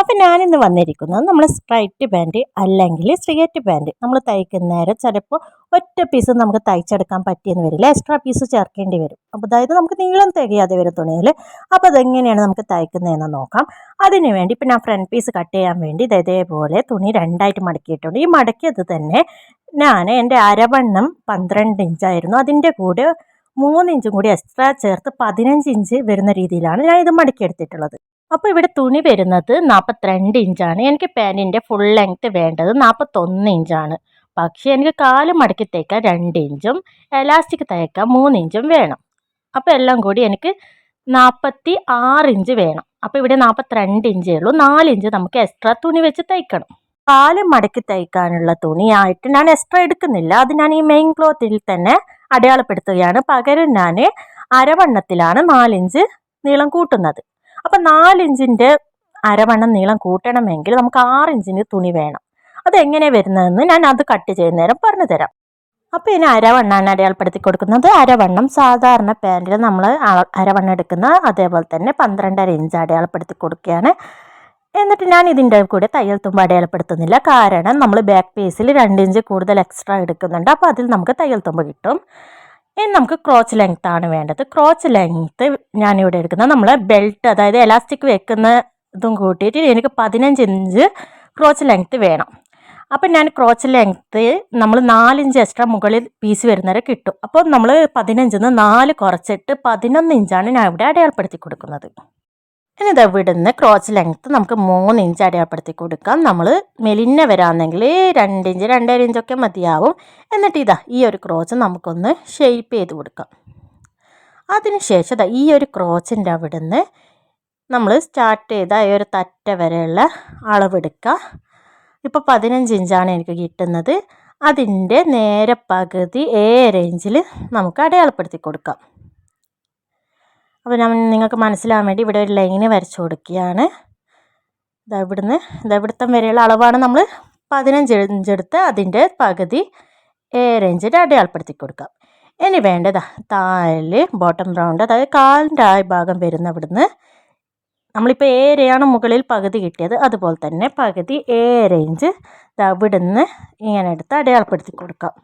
അപ്പം ഞാനിന്ന് വന്നിരിക്കുന്നത് നമ്മൾ സ്ട്രൈറ്റ് പാന്റ് അല്ലെങ്കിൽ സ്ട്രിയറ്റ് പാന്റ് നമ്മൾ തയ്ക്കുന്ന നേരം ചിലപ്പോൾ ഒറ്റ പീസ് നമുക്ക് തയ്ച്ചെടുക്കാൻ പറ്റിയെന്ന് വരില്ല. എക്സ്ട്രാ പീസ് ചേർക്കേണ്ടി വരും. അപ്പോൾ അതായത് നമുക്ക് നീളം തികയാതെ വരും തുണിയിൽ അപ്പോൾ അതെങ്ങനെയാണ് നമുക്ക് തയ്ക്കുന്നതെന്ന് നോക്കാം. അതിന് വേണ്ടി ഇപ്പം ഞാൻ ഫ്രണ്ട് പീസ് കട്ട് ചെയ്യാൻ വേണ്ടി ഇത് ഇതേപോലെ തുണി രണ്ടായിട്ട് മടക്കിയിട്ടുണ്ട്. ഈ മടക്കിയത് തന്നെ ഞാൻ എന്റെ അരവണ്ണം പന്ത്രണ്ട് ഇഞ്ചായിരുന്നു അതിന്റെ കൂടെ മൂന്ന് ഇഞ്ചും കൂടി എക്സ്ട്രാ ചേർത്ത് പതിനഞ്ച് ഇഞ്ച് വരുന്ന രീതിയിലാണ് ഞാൻ ഇത് മടക്കിയെടുത്തിട്ടുള്ളത്. അപ്പോൾ ഇവിടെ തുണി വരുന്നത് നാൽപ്പത്തിരണ്ട് ഇഞ്ചാണ് എനിക്ക് പാന്റിന്റെ ഫുൾ ലെങ്ത്ത് വേണ്ടത് നാൽപ്പത്തൊന്ന് ഇഞ്ചാണ് പക്ഷേ എനിക്ക് കാൽ മടക്കി തയ്ക്കാൻ രണ്ട് ഇഞ്ചും എലാസ്റ്റിക് തയ്ക്കാൻ മൂന്ന് ഇഞ്ചും വേണം. അപ്പോൾ എല്ലാം കൂടി എനിക്ക് നാൽപ്പത്തി ആറ് ഇഞ്ച് വേണം. അപ്പോൾ ഇവിടെ നാൽപ്പത്തിരണ്ട് ഇഞ്ചേ ഉള്ളൂ. നാല് ഇഞ്ച് നമുക്ക് എക്സ്ട്രാ തുണി വെച്ച് തയ്ക്കണം. കാൽ മടക്കി തയ്ക്കാനുള്ള തുണിയായിട്ട് ഞാൻ എക്സ്ട്രാ എടുക്കുന്നില്ല. അത് ഞാൻ ഈ മെയിൻ ക്ലോത്തിൽ തന്നെ അടയാളപ്പെടുത്തുകയാണ്. പകരം ഞാൻ അരവണ്ണത്തിലാണ് നാലിഞ്ച് നീളം കൂട്ടുന്നത്. അപ്പം നാലിഞ്ചിന്റെ അരവണ്ണം നീളം കൂട്ടണമെങ്കിൽ നമുക്ക് ആറ് ഇഞ്ചിന് തുണി വേണം. അതെങ്ങനെ വരുന്നതെന്ന് ഞാൻ അത് കട്ട് ചെയ്യുന്ന നേരം പറഞ്ഞു തരാം. അപ്പോൾ ഇനി അരവണ്ണാണ് അടയാളപ്പെടുത്തി കൊടുക്കുന്നത്. അരവണ്ണം സാധാരണ പാന്റിൽ നമ്മൾ അരവണ്ണം എടുക്കുന്ന അതേപോലെ തന്നെ പന്ത്രണ്ടര ഇഞ്ച് അടയാളപ്പെടുത്തി കൊടുക്കുകയാണ്. എന്നിട്ട് ഞാൻ ഇതിന്റെ കൂടെ തയ്യൽ തുമ്പ് അടയാളപ്പെടുത്തുന്നില്ല. കാരണം നമ്മൾ ബാക്ക് പീസിൽ രണ്ട് ഇഞ്ച് കൂടുതൽ എക്സ്ട്രാ എടുക്കുന്നുണ്ട്. അപ്പോൾ അതിൽ നമുക്ക് തയ്യൽ തുമ്പ് കിട്ടും. ഇനി നമുക്ക് ക്രോച്ച് ലെങ്ത് ആണ് വേണ്ടത്. ക്രോച്ച് ലെങ്ത്ത് ഞാനിവിടെ എടുക്കുന്നത് നമ്മൾ ബെൽറ്റ് അതായത് എലാസ്റ്റിക് വെക്കുന്ന ഇതും കൂട്ടിയിട്ട് എനിക്ക് പതിനഞ്ച് ഇഞ്ച് ക്രോച്ച് ലെങ്ത്ത് വേണം. അപ്പം ഞാൻ ക്രോച്ച് ലെങ്ത്ത് നമ്മൾ നാലിഞ്ച് എക്സ്ട്രാ മുകളിൽ പീസ് വരുന്നവരെ കിട്ടും. അപ്പോൾ നമ്മൾ പതിനഞ്ചിൽ നിന്ന് നാല് കുറച്ചിട്ട് പതിനൊന്ന് ഇഞ്ചാണ് ഞാൻ ഇവിടെ അടയാളപ്പെടുത്തി കൊടുക്കുന്നത്. ഇനി ഇത് ഇവിടുന്ന് ക്രോച്ച് ലെങ്ത്ത് നമുക്ക് മൂന്ന് ഇഞ്ച് അടയാളപ്പെടുത്തി കൊടുക്കാം. നമ്മൾ മെലിഞ്ഞ വരാമെന്നെങ്കിൽ രണ്ട് ഇഞ്ച് രണ്ടര ഇഞ്ചൊക്കെ മതിയാവും. എന്നിട്ട് ഇതാ ഈ ഒരു ക്രോച്ച് നമുക്കൊന്ന് ഷെയ്പ്പ് ചെയ്ത് കൊടുക്കാം. അതിനുശേഷം ഇതാ ഈ ഒരു ക്രോച്ചിന്റെ അവിടുന്ന് നമ്മൾ സ്റ്റാർട്ട് ചെയ്ത ഈ ഒരു തറ്റ വരെയുള്ള അളവെടുക്കുക ഇപ്പോൾ പതിനഞ്ച് ഇഞ്ചാണ് എനിക്ക് കിട്ടുന്നത്. അതിന്റെ നേരെ പകുതി ഏ ഇഞ്ചിൽ നമുക്ക് അടയാളപ്പെടുത്തി കൊടുക്കാം. അപ്പോൾ ഞാൻ നിങ്ങൾക്ക് മനസ്സിലാവാൻ വേണ്ടി ഇവിടെ ഒരു ലൈന് വരച്ചു കൊടുക്കുകയാണ്. ഇതാ ഇവിടുന്ന് ഇതാ ഇവിടുത്തെ വരെയുള്ള അളവാണ് നമ്മൾ പതിനഞ്ച് ഇഞ്ചെടുത്ത് അതിന്റെ പകുതി ഏഴ് ഇഞ്ചിന്റെ അടയാളപ്പെടുത്തി കൊടുക്കാം. ഇനി വേണ്ടതാ താൽ ബോട്ടം റൗണ്ട് അതായത് കാലിന്റെ ആ ഭാഗം വരുന്ന ഇവിടുന്ന് നമ്മളിപ്പോൾ ഏരയാണ് മുകളിൽ പകുതി കിട്ടിയത്. അതുപോലെ തന്നെ പകുതി ഏഴര ഇഞ്ച് ഇതാ ഇവിടുന്ന് ഇങ്ങനെ എടുത്ത് അടയാളപ്പെടുത്തി കൊടുക്കാം.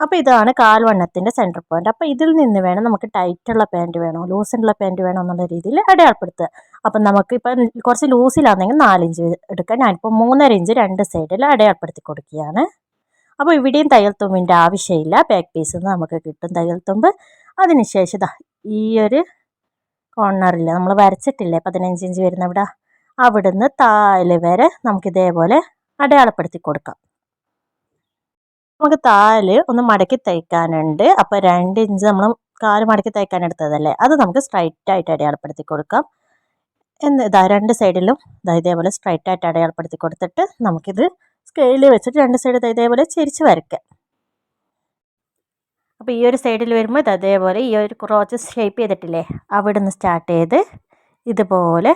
അപ്പോൾ ഇതാണ് കാൽവണ്ണത്തിന്റെ സെന്റർ പോയിന്റ് അപ്പോൾ ഇതിൽ നിന്ന് വേണം നമുക്ക് ടൈറ്റുള്ള പാന്റ് വേണോ ലൂസുള്ള പാന്റ് വേണോ എന്നുള്ള രീതിയിൽ അടയാളപ്പെടുത്തുക. അപ്പം നമുക്ക് ഇപ്പം കുറച്ച് ലൂസിലാണെങ്കിൽ നാലിഞ്ച് എടുക്കാം ഞാനിപ്പോൾ മൂന്നര ഇഞ്ച് രണ്ട് സൈഡിൽ അടയാളപ്പെടുത്തി കൊടുക്കുകയാണ്. അപ്പോൾ ഇവിടെയും തയ്യൽ തുമ്പിന്റെ ആവശ്യമില്ല. ബാക്ക് പീസിൽ നിന്ന് നമുക്ക് കിട്ടും തയ്യൽ തുമ്പ്. അതിനുശേഷം ഈ ഒരു കോർണറിൽ നമ്മൾ വരച്ചിട്ടില്ലേ പതിനഞ്ച് ഇഞ്ച് വരുന്ന ഇവിടെ അവിടുന്ന് താൽ വരെ നമുക്കിതേപോലെ അടയാളപ്പെടുത്തി കൊടുക്കാം. നമുക്ക് താൽ ഒന്ന് മടക്കി തയ്ക്കാനുണ്ട്. അപ്പോൾ രണ്ട് ഇഞ്ച് നമ്മൾ കാൽ മടക്കി തയ്ക്കാൻ എടുത്തതല്ലേ? അത് നമുക്ക് സ്ട്രൈറ്റ് ആയിട്ട് അടയാളപ്പെടുത്തി കൊടുക്കാം. എന്ന് ഇതാ രണ്ട് സൈഡിലും ഇതാ ഇതേപോലെ സ്ട്രൈറ്റ് ആയിട്ട് അടയാളപ്പെടുത്തി കൊടുത്തിട്ട് നമുക്കിത് സ്കെയിലിൽ വെച്ചിട്ട് രണ്ട് സൈഡ് ഇതേപോലെ ചിരിച്ച് വരയ്ക്കാം. അപ്പോൾ ഈ ഒരു സൈഡിൽ വരുമ്പോൾ ഇത് അതേപോലെ ഈ ഒരു ക്രോച്ച് ഷേപ്പ് ചെയ്തിട്ടില്ലേ? അവിടെ നിന്ന് സ്റ്റാർട്ട് ചെയ്ത് ഇതുപോലെ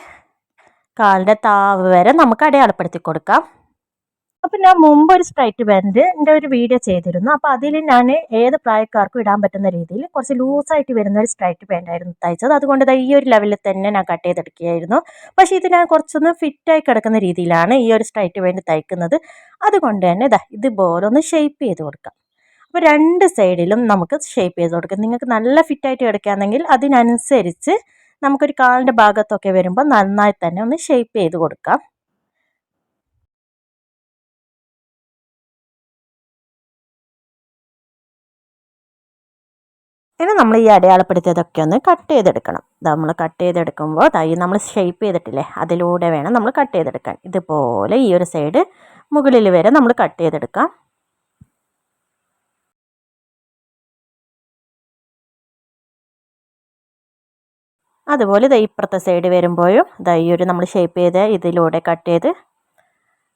കാലിന്റെ താവ് വരെ നമുക്ക് അടയാളപ്പെടുത്തി കൊടുക്കാം. അപ്പം ഞാൻ മുമ്പ് ഒരു സ്ട്രൈറ്റ് എന്റെ ഒരു വീഡിയോ ചെയ്തിരുന്നു. അപ്പോൾ അതിൽ ഞാൻ ഏത് പ്രായക്കാർക്കും ഇടാൻ പറ്റുന്ന രീതിയിൽ കുറച്ച് ലൂസായിട്ട് വരുന്ന ഒരു സ്ട്രൈറ്റ് ബാൻഡായിരുന്നു തയ്ച്ചത്. അതുകൊണ്ട് ഈ ഒരു ലെവലിൽ തന്നെ ഞാൻ കട്ട് ചെയ്തെടുക്കുകയായിരുന്നു. പക്ഷേ ഇത് ഞാൻ കുറച്ചൊന്ന് ഫിറ്റായി കിടക്കുന്ന രീതിയിലാണ് ഈ ഒരു സ്ട്രൈറ്റ് പാന്റ് തയ്ക്കുന്നത്. അതുകൊണ്ട് തന്നെ ഇതാ ഇതുപോലെ ഒന്ന് ഷേപ്പ് ചെയ്ത് കൊടുക്കാം. അപ്പോൾ രണ്ട് സൈഡിലും നമുക്ക് ഷേപ്പ് ചെയ്ത് കൊടുക്കാം. നിങ്ങൾക്ക് നല്ല ഫിറ്റായിട്ട് കിടക്കുകയാണെങ്കിൽ അതിനനുസരിച്ച് നമുക്കൊരു കാലിന്റെ ഭാഗത്തൊക്കെ വരുമ്പോൾ നന്നായി തന്നെ ഒന്ന് ഷേപ്പ് ചെയ്ത് കൊടുക്കാം. ഇനി നമ്മൾ ഈ അടയാളപ്പെടുത്തിയതൊക്കെ ഒന്ന് കട്ട് ചെയ്തെടുക്കണം. നമ്മൾ കട്ട് ചെയ്തെടുക്കുമ്പോൾ തൈ നമ്മൾ ഷേപ്പ് ചെയ്തിട്ടില്ലേ അതിലൂടെ വേണം നമ്മൾ കട്ട് ചെയ്തെടുക്കാൻ. ഇതുപോലെ ഈ ഒരു സൈഡ് മുകളിൽ വരെ നമ്മൾ കട്ട് ചെയ്തെടുക്കാം. അതുപോലെ ഇതാ ഇപ്പുറത്തെ സൈഡ് വരുമ്പോഴും ഇതാ ഈ ഒരു നമ്മൾ ഷേപ്പ് ചെയ്ത് ഇതിലൂടെ കട്ട് ചെയ്ത്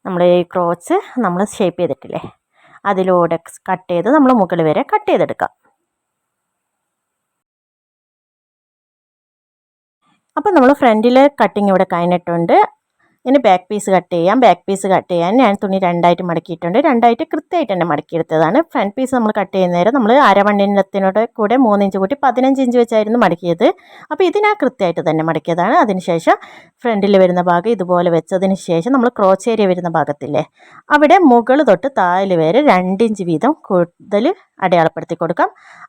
നമ്മൾ ഈ ക്രോച്ച് നമ്മൾ ഷേപ്പ് ചെയ്തിട്ടില്ലേ അതിലൂടെ കട്ട് ചെയ്ത് നമ്മൾ മുകളിൽ വരെ കട്ട് ചെയ്തെടുക്കാം. അപ്പോൾ നമ്മൾ ഫ്രണ്ടിലെ കട്ടിങ് ഇവിടെ കഴിഞ്ഞിട്ടുണ്ട്. ഇനി ബാക്ക് പീസ് കട്ട് ചെയ്യാം. ബാക്ക് പീസ് കട്ട് ചെയ്യാൻ ഞാൻ തുണി രണ്ടായിട്ട് മടക്കിയിട്ടുണ്ട്. രണ്ടായിട്ട് കൃത്യമായിട്ട് തന്നെ മടക്കിയെടുത്തതാണ്. ഫ്രണ്ട് പീസ് നമ്മൾ കട്ട് ചെയ്യുന്ന നേരം നമ്മൾ അരവണ്ണിനത്തിനോട് കൂടെ മൂന്നിഞ്ച് കൂട്ടി പതിനഞ്ച് ഇഞ്ച് വെച്ചായിരുന്നു മടക്കിയത്. അപ്പോൾ ഇതിനാ കൃത്യമായിട്ട് തന്നെ മടക്കിയതാണ്. അതിനുശേഷം ഫ്രണ്ടിൽ വരുന്ന ഭാഗം ഇതുപോലെ വെച്ചതിന് ശേഷം നമ്മൾ ക്രോച്ച് ഏരിയ വരുന്ന ഭാഗത്തില്ലേ അവിടെ മുകൾ തൊട്ട് താഴെ വരെ രണ്ടിഞ്ച് വീതം കൂടുതൽ അടയാളപ്പെടുത്തി കൊടുക്കാം.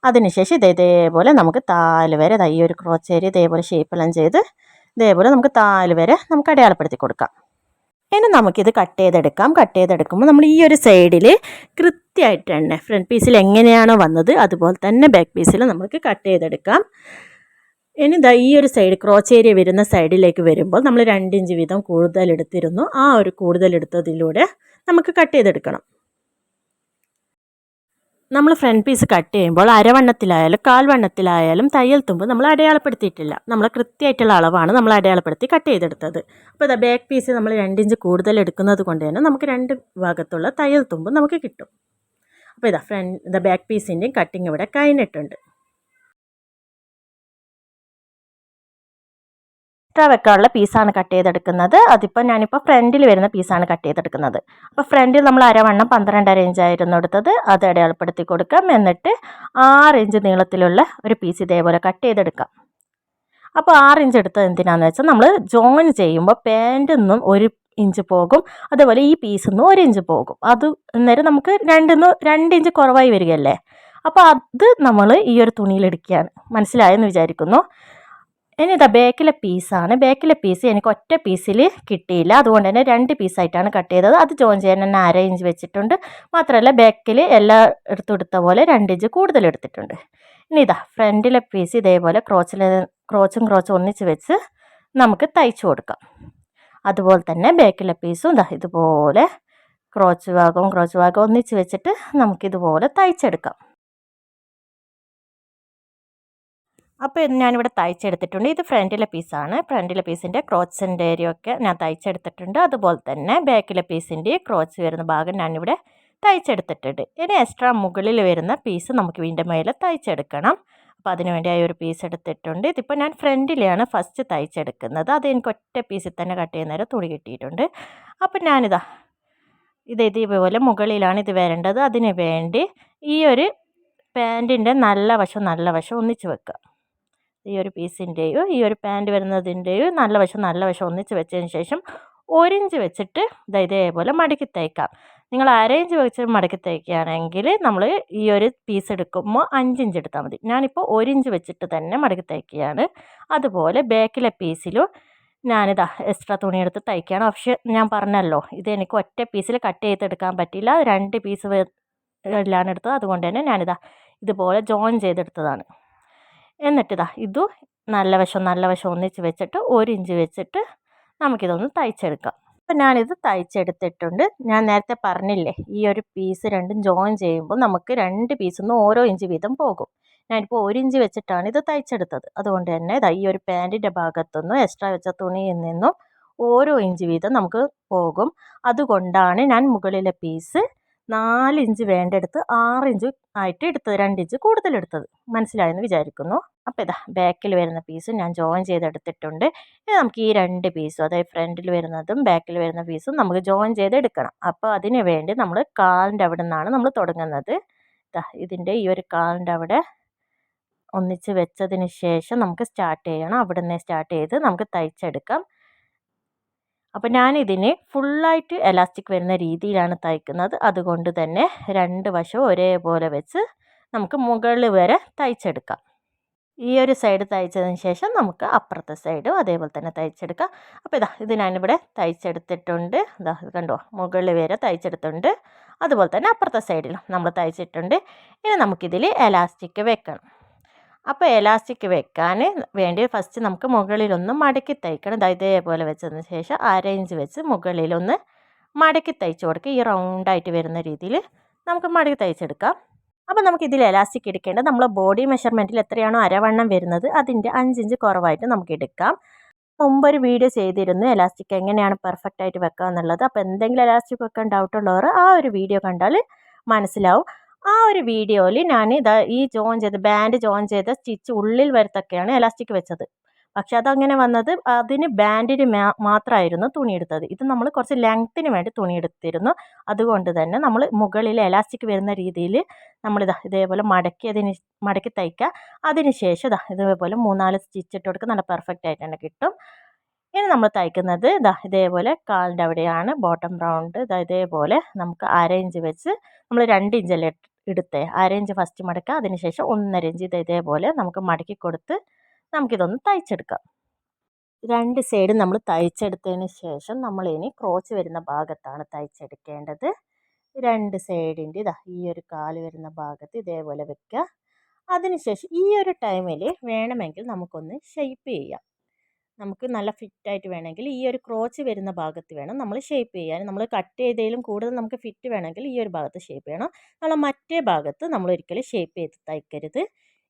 അതിനുശേഷം ഇത് ഇതേപോലെ നമുക്ക് താൽ വരെ ഈ ഒരു ക്രോച്ച് ഏരിയ ഇതേപോലെ ഷേപ്പെല്ലാം ചെയ്ത് ഇതേപോലെ നമുക്ക് താൽ വരെ നമുക്ക് അടയാളപ്പെടുത്തി കൊടുക്കാം. ഇനി നമുക്കിത് കട്ട് ചെയ്തെടുക്കാം. കട്ട് ചെയ്തെടുക്കുമ്പോൾ നമ്മൾ ഈ ഒരു സൈഡിൽ കൃത്യമായിട്ട് തന്നെ ഫ്രണ്ട് പീസിൽ എങ്ങനെയാണോ വന്നത് അതുപോലെ തന്നെ ബാക്ക് പീസിൽ നമുക്ക് കട്ട് ചെയ്തെടുക്കാം. ഇനി ഇതാ ഈ ഒരു സൈഡ് ക്രോച്ച് ഏരിയ വരുന്ന സൈഡിലേക്ക് വരുമ്പോൾ നമ്മൾ രണ്ടിഞ്ച് വീതം കൂടുതൽ എടുത്തിരുന്നു. ആ ഒരു കൂടുതൽ എടുത്തതിലൂടെ നമുക്ക് കട്ട് ചെയ്തെടുക്കണം. നമ്മൾ ഫ്രണ്ട് പീസ് കട്ട് ചെയ്യുമ്പോൾ അരവണ്ണത്തിലായാലും കാൽവണ്ണത്തിലായാലും തയ്യൽ തുമ്പ് നമ്മൾ അടയാളപ്പെടുത്തിയിട്ടില്ല. നമ്മൾ കൃത്യമായിട്ടുള്ള അളവാണ് നമ്മൾ അടയാളപ്പെടുത്തി കട്ട് ചെയ്തെടുത്തത്. അപ്പോൾ ഇതാ ബാക്ക് പീസ് നമ്മൾ രണ്ടിഞ്ച് കൂടുതൽ എടുക്കുന്നത് കൊണ്ട് തന്നെ നമുക്ക് രണ്ട് ഭാഗത്തുള്ള തയ്യൽ തുമ്പ് നമുക്ക് കിട്ടും. അപ്പോൾ ഇതാ ഫ്രണ്ട് ഇതാ ബാക്ക് പീസിന്റെയും കട്ടിങ് ഇവിടെ കഴിഞ്ഞിട്ടുണ്ട്. എക്സ്ട്രാ വെക്കാനുള്ള പീസാണ് കട്ട് ചെയ്തെടുക്കുന്നത്. അതിപ്പോൾ ഞാനിപ്പോൾ ഫ്രണ്ടിൽ വരുന്ന പീസാണ് കട്ട് ചെയ്തെടുക്കുന്നത്. അപ്പോൾ ഫ്രണ്ടിൽ നമ്മൾ അരവണ്ണം പന്ത്രണ്ടര ഇഞ്ചായിരുന്നു എടുത്തത്. അത് അടയാളപ്പെടുത്തി കൊടുക്കാം. എന്നിട്ട് ആറ് ഇഞ്ച് നീളത്തിലുള്ള ഒരു പീസ് ഇതേപോലെ കട്ട് ചെയ്തെടുക്കാം. അപ്പോൾ ആറ് ഇഞ്ച് എടുത്തത് എന്തിനാണെന്ന് വെച്ചാൽ നമ്മൾ ജോയിൻ ചെയ്യുമ്പോൾ പാന്റിൽ നിന്നും ഒരു ഇഞ്ച് പോകും. അതുപോലെ ഈ പീസിൽ നിന്നും ഒരു ഇഞ്ച് പോകും. അത് അന്നേരം നമുക്ക് രണ്ടിന്ന് രണ്ട് ഇഞ്ച് കുറവായി വരികയല്ലേ? അപ്പോൾ അത് നമ്മൾ ഈ ഒരു തുണിയിൽ എടുക്കുകയാണ്. മനസ്സിലായെന്ന് വിചാരിക്കുന്നു. ഇനി ഇതാ ബേക്കിലെ പീസാണ് ബാക്കിലെ പീസ് എനിക്ക് ഒറ്റ പീസിൽ കിട്ടിയില്ല. അതുകൊണ്ട് തന്നെ രണ്ട് പീസായിട്ടാണ് കട്ട് ചെയ്തത്. അത് ജോയിൻ ചെയ്യാൻ തന്നെ അര ഇഞ്ച് വെച്ചിട്ടുണ്ട്. മാത്രമല്ല ബാക്കിൽ എല്ലാ എടുത്തും എടുത്ത പോലെ രണ്ട് ഇഞ്ച് കൂടുതൽ എടുത്തിട്ടുണ്ട്. ഇനി ഇതാ ഫ്രണ്ടിലെ പീസ് ഇതേപോലെ ക്രോച്ചിൽ ക്രോച്ചും ക്രോച്ചും ഒന്നിച്ച് വെച്ച് നമുക്ക് തയ്ച്ചു കൊടുക്കാം. അതുപോലെ തന്നെ ബാക്കിലെ പീസും ഇതാ ഇതുപോലെ ക്രോച്ച് ഭാഗവും ക്രോച്ച് ഭാഗവും ഒന്നിച്ച് വെച്ചിട്ട് നമുക്കിതുപോലെ തയ്ച്ചെടുക്കാം. അപ്പോൾ ഇത് ഞാനിവിടെ തയ്ച്ചെടുത്തിട്ടുണ്ട്. ഇത് ഫ്രണ്ടിലെ പീസാണ്. ഫ്രണ്ടിലെ പീസിന്റെ ക്രോച്ചിന്റെ ഏരിയ ഒക്കെ ഞാൻ തയ്ച്ചെടുത്തിട്ടുണ്ട്. അതുപോലെ തന്നെ ബാക്കിലെ പീസിന്റെ ക്രോച്ച് വരുന്ന ഭാഗം ഞാനിവിടെ തയ്ച്ചെടുത്തിട്ടുണ്ട്. ഇനി എക്സ്ട്രാ മുകളിൽ വരുന്ന പീസ് നമുക്ക് വീണ്ടും മേലെ തയ്ച്ചെടുക്കണം. അപ്പോൾ അതിനുവേണ്ടി ആ ഒരു പീസ് എടുത്തിട്ടുണ്ട്. ഇതിപ്പോൾ ഞാൻ ഫ്രണ്ടിലെയാണ് ഫസ്റ്റ് തയ്ച്ചെടുക്കുന്നത്. അത് എനിക്ക് ഒറ്റ പീസിൽ തന്നെ കട്ട് ചെയ്യുന്നേരം തുണി കിട്ടിയിട്ടുണ്ട്. അപ്പോൾ ഞാനിതാ ഇത് ഇതേപോലെ മുകളിലാണ് ഇത് വരേണ്ടത്. അതിന് വേണ്ടി ഈ ഒരു പാന്റിന്റെ നല്ല വശം നല്ല വശം ഒന്നിച്ച് വെക്കുക. ഈ ഒരു പീസിന്റെയോ ഈ ഒരു പാന്റ് വരുന്നതിന്റെയോ നല്ല വശം നല്ല വശം ഒന്നിച്ച് വെച്ചതിന് ശേഷം ഒരിഞ്ച് വെച്ചിട്ട് ഇതാ ഇതേപോലെ മടക്കി തയ്ക്കാം നിങ്ങൾ അരയിഞ്ച് വെച്ച് മടക്കി തയ്ക്കുകയാണെങ്കിൽ നമ്മൾ ഈ ഒരു പീസ് എടുക്കുമ്പോൾ അഞ്ചിഞ്ച് എടുത്താൽ മതി. ഞാനിപ്പോൾ ഒരിഞ്ച് വെച്ചിട്ട് തന്നെ മടക്കി തയ്ക്കുകയാണ് അതുപോലെ ബാക്കിലെ പീസിലും ഞാനിതാ എക്സ്ട്രാ തുണിയെടുത്ത് തയ്ക്കുകയാണ്. പക്ഷേ ഞാൻ പറഞ്ഞല്ലോ ഇത് എനിക്ക് ഒറ്റ പീസിൽ കട്ട് ചെയ്തെടുക്കാൻ പറ്റില്ല. രണ്ട് പീസ് എല്ലാം എടുത്തത് അതുകൊണ്ട് തന്നെ ഞാനിതാ ഇതുപോലെ ജോയിൻ ചെയ്തെടുത്തതാണ്. എന്നിട്ടിതാ ഇതും നല്ല വശം നല്ല വശം ഒന്നിച്ച് വെച്ചിട്ട് ഒരു ഇഞ്ച് വെച്ചിട്ട് നമുക്കിതൊന്ന് തയ്ച്ചെടുക്കാം. അപ്പം ഞാനിത് തയ്ച്ചെടുത്തിട്ടുണ്ട്. ഞാൻ നേരത്തെ പറഞ്ഞില്ലേ ഈ ഒരു പീസ് രണ്ടും ജോയിൻ ചെയ്യുമ്പോൾ നമുക്ക് രണ്ട് പീസിൽ നിന്ന് ഓരോ ഇഞ്ച് വീതം പോകും. ഞാനിപ്പോൾ ഒരു ഇഞ്ച് വെച്ചിട്ടാണ് ഇത് തയ്ച്ചെടുത്തത്. അതുകൊണ്ട് തന്നെ ഈ ഒരു പാന്റിന്റെ ഭാഗത്തുനിന്നും എക്സ്ട്രാ വെച്ച തുണിയിൽ നിന്നും ഓരോ ഇഞ്ച് വീതം നമുക്ക് പോകും. അതുകൊണ്ടാണ് ഞാൻ മുകളിലെ പീസ് നാല് ഇഞ്ച് വേണ്ടെടുത്ത് ആറ് ഇഞ്ച് ആയിട്ട് എടുത്തത് രണ്ട് ഇഞ്ച് കൂടുതൽ എടുത്തത്. മനസ്സിലായെന്ന് വിചാരിക്കുന്നു. അപ്പോൾ ഇതാ ബാക്കിൽ വരുന്ന പീസും ഞാൻ ജോയിൻ ചെയ്തെടുത്തിട്ടുണ്ട്. ഇനി നമുക്ക് ഈ രണ്ട് പീസും അതായത് ഫ്രണ്ടിൽ വരുന്നതും ബാക്കിൽ വരുന്ന പീസും നമുക്ക് ജോയിൻ ചെയ്തെടുക്കണം. അപ്പോൾ അതിന് വേണ്ടി നമ്മൾ കാലിന്റെ അവിടെ നിന്നാണ് നമ്മൾ തുടങ്ങുന്നത് ഇതിന്റെ ഈ ഒരു കാലിന്റെ അവിടെ ഒന്നിച്ച് വെച്ചതിന് ശേഷം നമുക്ക് സ്റ്റാർട്ട് ചെയ്യണം. അവിടെ നിന്ന് സ്റ്റാർട്ട് ചെയ്ത് നമുക്ക് തയ്ച്ചെടുക്കാം. അപ്പോൾ ഞാനിതിന് ഫുള്ളായിട്ട് എലാസ്റ്റിക് വരുന്ന രീതിയിലാണ് തയ്ക്കുന്നത്. അതുകൊണ്ട് തന്നെ രണ്ട് വശവും ഒരേപോലെ വെച്ച് നമുക്ക് മുകളിൽ വരെ തയ്ച്ചെടുക്കാം. ഈ ഒരു സൈഡ് തയ്ച്ചതിന് ശേഷം നമുക്ക് അപ്പുറത്തെ സൈഡും അതേപോലെ തന്നെ തയ്ച്ചെടുക്കാം. അപ്പോൾ ഇതാ ഇത് ഞാനിവിടെ തയ്ച്ചെടുത്തിട്ടുണ്ട്. ഇതാ കണ്ടോ മുകളിൽ വരെ തയ്ച്ചെടുത്തിട്ടുണ്ട്. അതുപോലെ തന്നെ അപ്പുറത്തെ സൈഡിലും നമ്മൾ തയ്ച്ചിട്ടുണ്ട്. ഇനി നമുക്കിതിൽ എലാസ്റ്റിക് വെക്കണം. അപ്പോൾ എലാസ്റ്റിക് വെക്കാൻ വേണ്ടി ഫസ്റ്റ് നമുക്ക് മുകളിലൊന്ന് മടക്കി തയ്ക്കണം. ഇതേപോലെ വെച്ചതിന് ശേഷം അരയിഞ്ച് വെച്ച് മുകളിലൊന്ന് മടക്കി തയ്ച്ച് കൊടുക്കുക. ഈ റൗണ്ടായിട്ട് വരുന്ന രീതിയിൽ നമുക്ക് മടക്കി തയ്ച്ചെടുക്കാം. അപ്പോൾ നമുക്ക് ഇതിൽ എലാസ്റ്റിക് എടുക്കേണ്ടത് നമ്മൾ ബോഡി മെഷർമെന്റിൽ എത്രയാണോ അരവണ്ണം വരുന്നത് അതിന്റെ അഞ്ചിഞ്ച് കുറവായിട്ട് നമുക്ക് എടുക്കാം. മുമ്പൊരു വീഡിയോ ചെയ്തിരുന്നു എലാസ്റ്റിക് എങ്ങനെയാണ് പെർഫെക്റ്റ് ആയിട്ട് വെക്കുക എന്നുള്ളത്. അപ്പോൾ എന്തെങ്കിലും എലാസ്റ്റിക് വെക്കാൻ ഡൗട്ടുള്ളവർ ആ ഒരു വീഡിയോ കണ്ടാൽ മനസ്സിലാവും. ആ ഒരു വീഡിയോയിൽ ഞാൻ ഇതാ ഈ ജോയിൻ ചെയ്ത് ബാൻഡ് ജോയിൻ ചെയ്ത സ്റ്റിച്ച് ഉള്ളിൽ വരത്തൊക്കെയാണ് എലാസ്റ്റിക് വെച്ചത്. പക്ഷെ അതങ്ങനെ വന്നത് അതിന് ബാൻഡിന് മാത്രമായിരുന്നു തുണി എടുത്തത്. ഇത് നമ്മൾ കുറച്ച് ലെങ്ത്തിന് വേണ്ടി തുണി എടുത്തിരുന്നു. അതുകൊണ്ട് തന്നെ നമ്മൾ മുകളിൽ എലാസ്റ്റിക് വരുന്ന രീതിയിൽ നമ്മൾ ഇതാ ഇതേപോലെ മടക്കി മടക്കി തയ്ക്കുക. അതിന് ശേഷം ഇതാ ഇതേപോലെ മൂന്നാൽ സ്റ്റിച്ച് ഇട്ട് കൊടുക്കുക. നല്ല പെർഫെക്റ്റ് ആയിട്ട് തന്നെ കിട്ടും. ഇനി നമ്മൾ തയ്ക്കുന്നത് ഇതാ ഇതേപോലെ കാലിന്റെ അവിടെയാണ്. ബോട്ടം റൗണ്ട് ഇതാ ഇതേപോലെ നമുക്ക് അര ഇഞ്ച് വെച്ച് നമ്മൾ രണ്ട് ഇഞ്ചല്ലേ എടുത്തേ. അരയിഞ്ച് ഫസ്റ്റ് മടക്കുക അതിനുശേഷം ഒന്നര ഇഞ്ച് ഇത് ഇതേപോലെ നമുക്ക് മടക്കി കൊടുത്ത് നമുക്കിതൊന്ന് തയ്ച്ചെടുക്കാം. രണ്ട് സൈഡ് നമ്മൾ തയ്ച്ചെടുത്തതിന് ശേഷം നമ്മൾ ഇനി ക്രോച്ച് വരുന്ന ഭാഗത്താണ് തയ്ച്ചെടുക്കേണ്ടത്. രണ്ട് സൈഡിന്റെ ഇതാ ഈ ഒരു കാൽ വരുന്ന ഭാഗത്ത് ഇതേപോലെ വെക്കുക അതിനുശേഷം ഈ ഒരു ടൈമിൽ വേണമെങ്കിൽ നമുക്കൊന്ന് ഷെയ്പ്പ് ചെയ്യാം. നമുക്ക് നല്ല ഫിറ്റായിട്ട് വേണമെങ്കിൽ ഈ ഒരു ക്രോച്ച് വരുന്ന ഭാഗത്ത് വേണം നമ്മൾ ഷേപ്പ് ചെയ്യാൻ. നമ്മൾ കട്ട് ചെയ്തതിലും കൂടുതൽ നമുക്ക് ഫിറ്റ് വേണമെങ്കിൽ ഈ ഒരു ഭാഗത്ത് ഷേപ്പ് ചെയ്യണം. നമ്മൾ മറ്റേ ഭാഗത്ത് നമ്മൾ ഒരിക്കലും ഷേപ്പ് ചെയ്ത് തയ്ക്കരുത്.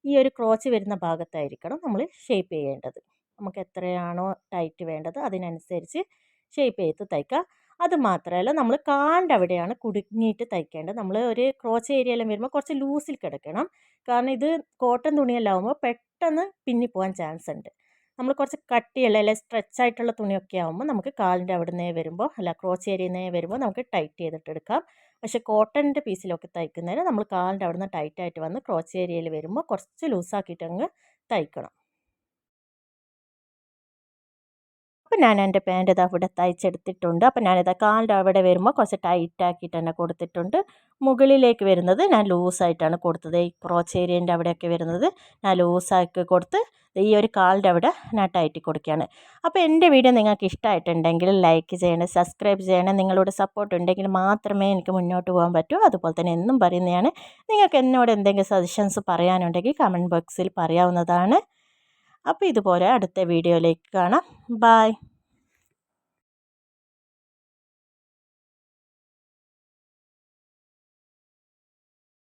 ഈ ഒരു ക്രോച്ച് വരുന്ന ഭാഗത്തായിരിക്കണം നമ്മൾ ഷേപ്പ് ചെയ്യേണ്ടത്. നമുക്ക് എത്രയാണോ ടൈറ്റ് വേണ്ടത് അതിനനുസരിച്ച് ഷേപ്പ് ചെയ്ത് തയ്ക്കുക അത് മാത്രമല്ല നമ്മൾ കാലിന്റെ അവിടെയാണ് കുടുങ്ങിയിട്ട് തയ്ക്കേണ്ടത്. നമ്മൾ ഒരു ക്രോച്ച് ഏരിയയെല്ലാം വരുമ്പോൾ കുറച്ച് ലൂസിൽ കിടക്കണം. കാരണം ഇത് കോട്ടൺ തുണിയെല്ലാം ആകുമ്പോൾ പെട്ടെന്ന് പിന്നിപ്പോവാൻ ചാൻസ് ഉണ്ട് നമ്മൾ കുറച്ച് കട്ടിയുള്ള അല്ലെങ്കിൽ സ്ട്രെച്ച് ആയിട്ടുള്ള തുണിയൊക്കെ ആകുമ്പോൾ നമുക്ക് കാലിന്റെ അവിടെ നിന്നേ വരുമ്പോൾ അല്ല ക്രോച്ച് ഏരിയയിൽ നിന്നേ വരുമ്പോൾ നമുക്ക് ടൈറ്റ് ചെയ്തിട്ട് എടുക്കാം. പക്ഷേ കോട്ടണിന്റെ പീസിലൊക്കെ തയ്ക്കുന്നതിന് നമ്മൾ കാലിന്റെ അവിടെ നിന്ന് ടൈറ്റായിട്ട് വന്ന് ക്രോച്ച് ഏരിയയിൽ വരുമ്പോൾ കുറച്ച് ലൂസാക്കിയിട്ട് അങ്ങ് തയ്ക്കണം. അപ്പോൾ ഞാൻ എന്റെ പാന്റ് ഇത് അവിടെ തയ്ച്ചെടുത്തിട്ടുണ്ട്. അപ്പോൾ ഞാനിത് കാലിന്റെ അവിടെ വരുമ്പോൾ കുറച്ച് ടൈറ്റാക്കിയിട്ട് തന്നെ കൊടുത്തിട്ടുണ്ട്. മുകളിലേക്ക് വരുന്നത് ഞാൻ ലൂസായിട്ടാണ് കൊടുത്തത്. ഈ ക്രോച്ച് ഏരിയന്റെ അവിടെയൊക്കെ വരുന്നത് ഞാൻ ലൂസാക്കി കൊടുത്ത് ഈ ഒരു കാലിന്റെ അവിടെ ഞാൻ ടൈറ്റ് കൊടുക്കുകയാണ്. അപ്പോൾ എന്റെ വീഡിയോ നിങ്ങൾക്ക് ഇഷ്ടമായിട്ടുണ്ടെങ്കിൽ ലൈക്ക് ചെയ്യണം സബ്സ്ക്രൈബ് ചെയ്യണം നിങ്ങളുടെ സപ്പോർട്ട് ഉണ്ടെങ്കിൽ മാത്രമേ എനിക്ക് മുന്നോട്ട് പോകാൻ പറ്റൂ. അതുപോലെ തന്നെ എന്നും പറയുന്നതാണ്. നിങ്ങൾക്ക് എന്നോട് എന്തെങ്കിലും സജഷൻസ് പറയാനുണ്ടെങ്കിൽ കമന്റ് ബോക്സിൽ പറയാവുന്നതാണ്. അപ്പോൾ ഇതുപോലെ അടുത്ത വീഡിയോയിലേക്ക് കാണാം. ബായ്